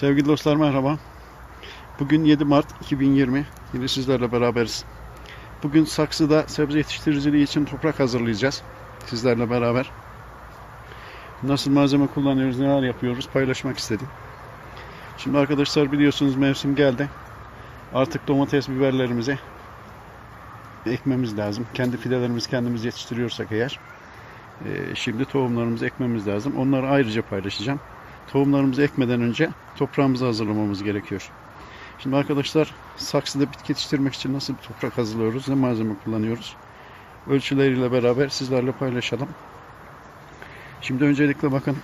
Sevgili dostlar merhaba. Bugün 7 Mart 2020. Yine sizlerle beraberiz. Bugün saksıda sebze yetiştiriciliği için toprak hazırlayacağız. Sizlerle beraber. Nasıl malzeme kullanıyoruz, neler yapıyoruz paylaşmak istedim. Şimdi arkadaşlar biliyorsunuz mevsim geldi. Artık domates biberlerimizi ekmemiz lazım. Kendi fidelerimizi kendimiz yetiştiriyorsak eğer. e, Şimdi tohumlarımızı ekmemiz lazım. Onları ayrıca paylaşacağım tohumlarımızı ekmeden önce toprağımızı hazırlamamız gerekiyor. Şimdi arkadaşlar saksıda bitki yetiştirmek için nasıl bir toprak hazırlıyoruz, ne malzeme kullanıyoruz? Ölçüleriyle beraber sizlerle paylaşalım. Şimdi öncelikle bakın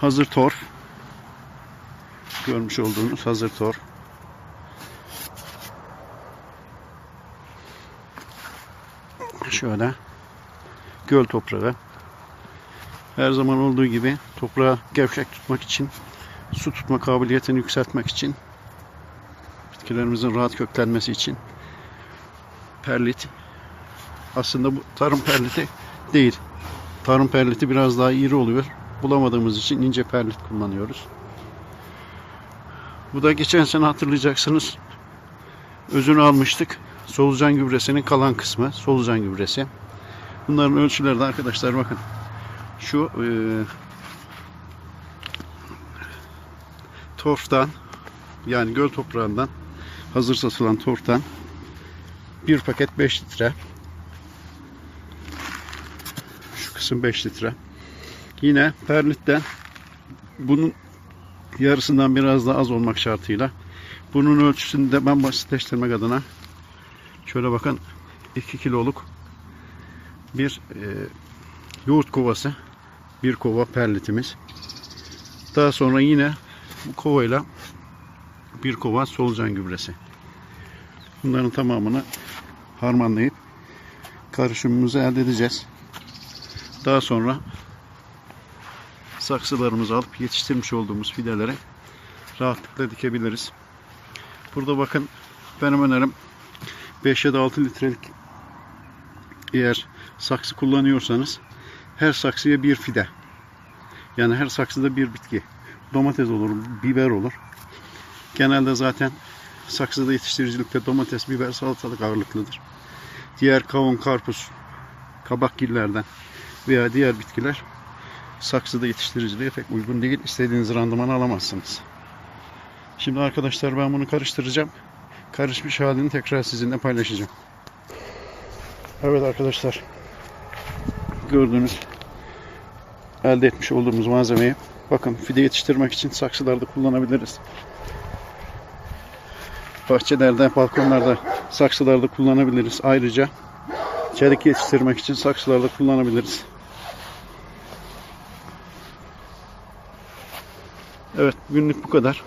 hazır torf görmüş olduğunuz hazır torf. Şöyle göl toprağı her zaman olduğu gibi toprağı gevşek tutmak için, su tutma kabiliyetini yükseltmek için, bitkilerimizin rahat köklenmesi için perlit. Aslında bu tarım perliti değil. Tarım perliti biraz daha iri oluyor. Bulamadığımız için ince perlit kullanıyoruz. Bu da geçen sene hatırlayacaksınız. Özünü almıştık. Solucan gübresinin kalan kısmı. Solucan gübresi. Bunların ölçüleri de arkadaşlar bakın şu e, torftan yani göl toprağından hazır satılan torftan bir paket 5 litre. Şu kısım 5 litre. Yine perlitten bunun yarısından biraz daha az olmak şartıyla bunun ölçüsünü de ben basitleştirmek adına şöyle bakın 2 kiloluk bir e, yoğurt kovası bir kova perlitimiz. Daha sonra yine bu kovayla bir kova solucan gübresi. Bunların tamamını harmanlayıp karışımımızı elde edeceğiz. Daha sonra saksılarımızı alıp yetiştirmiş olduğumuz fidelere rahatlıkla dikebiliriz. Burada bakın benim önerim 5 ya da 6 litrelik eğer saksı kullanıyorsanız her saksıya bir fide. Yani her saksıda bir bitki. Domates olur, biber olur. Genelde zaten saksıda yetiştiricilikte domates, biber, salatalık ağırlıklıdır. Diğer kavun, karpuz, kabakgillerden veya diğer bitkiler saksıda yetiştiriciliğe pek uygun değil. İstediğiniz randımanı alamazsınız. Şimdi arkadaşlar ben bunu karıştıracağım. Karışmış halini tekrar sizinle paylaşacağım. Evet arkadaşlar gördüğünüz elde etmiş olduğumuz malzemeyi bakın fide yetiştirmek için saksılarda kullanabiliriz. Bahçelerde, balkonlarda, saksılarda kullanabiliriz. Ayrıca çelik yetiştirmek için saksılarda kullanabiliriz. Evet, günlük bu kadar.